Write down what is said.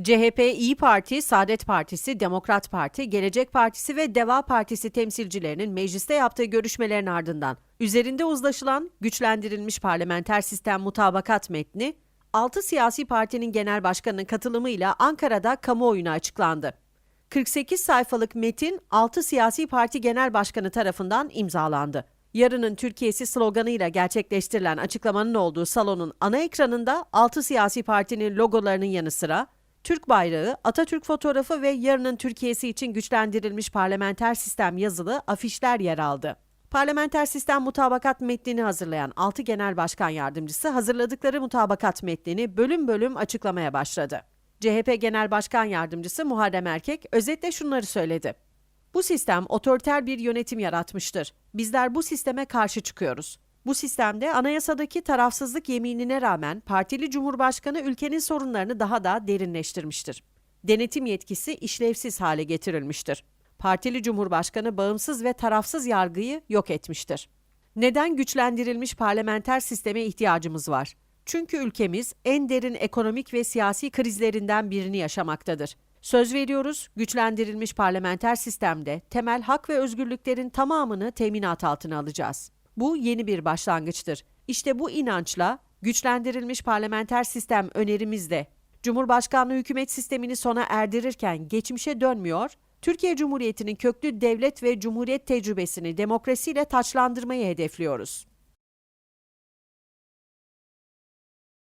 CHP, İyi Parti, Saadet Partisi, Demokrat Parti, Gelecek Partisi ve Deva Partisi temsilcilerinin mecliste yaptığı görüşmelerin ardından üzerinde uzlaşılan güçlendirilmiş parlamenter sistem mutabakat metni 6 siyasi partinin genel başkanının katılımıyla Ankara'da kamuoyuna açıklandı. 48 sayfalık metin 6 siyasi parti genel başkanı tarafından imzalandı. Yarının Türkiye'si sloganıyla gerçekleştirilen açıklamanın olduğu salonun ana ekranında 6 siyasi partinin logolarının yanı sıra Türk bayrağı, Atatürk fotoğrafı ve yarının Türkiye'si için güçlendirilmiş parlamenter sistem yazılı afişler yer aldı. Parlamenter sistem mutabakat metnini hazırlayan 6 genel başkan yardımcısı hazırladıkları mutabakat metnini bölüm bölüm açıklamaya başladı. CHP Genel Başkan Yardımcısı Muharrem Erkek özetle şunları söyledi. Bu sistem otoriter bir yönetim yaratmıştır. Bizler bu sisteme karşı çıkıyoruz. Bu sistemde anayasadaki tarafsızlık yeminine rağmen partili cumhurbaşkanı ülkenin sorunlarını daha da derinleştirmiştir. Denetim yetkisi işlevsiz hale getirilmiştir. Partili cumhurbaşkanı bağımsız ve tarafsız yargıyı yok etmiştir. Neden güçlendirilmiş parlamenter sisteme ihtiyacımız var? Çünkü ülkemiz en derin ekonomik ve siyasi krizlerinden birini yaşamaktadır. Söz veriyoruz, güçlendirilmiş parlamenter sistemde temel hak ve özgürlüklerin tamamını teminat altına alacağız. Bu yeni bir başlangıçtır. İşte bu inançla güçlendirilmiş parlamenter sistem önerimizde Cumhurbaşkanlığı hükümet sistemini sona erdirirken geçmişe dönmüyor, Türkiye Cumhuriyeti'nin köklü devlet ve cumhuriyet tecrübesini demokrasiyle taçlandırmayı hedefliyoruz.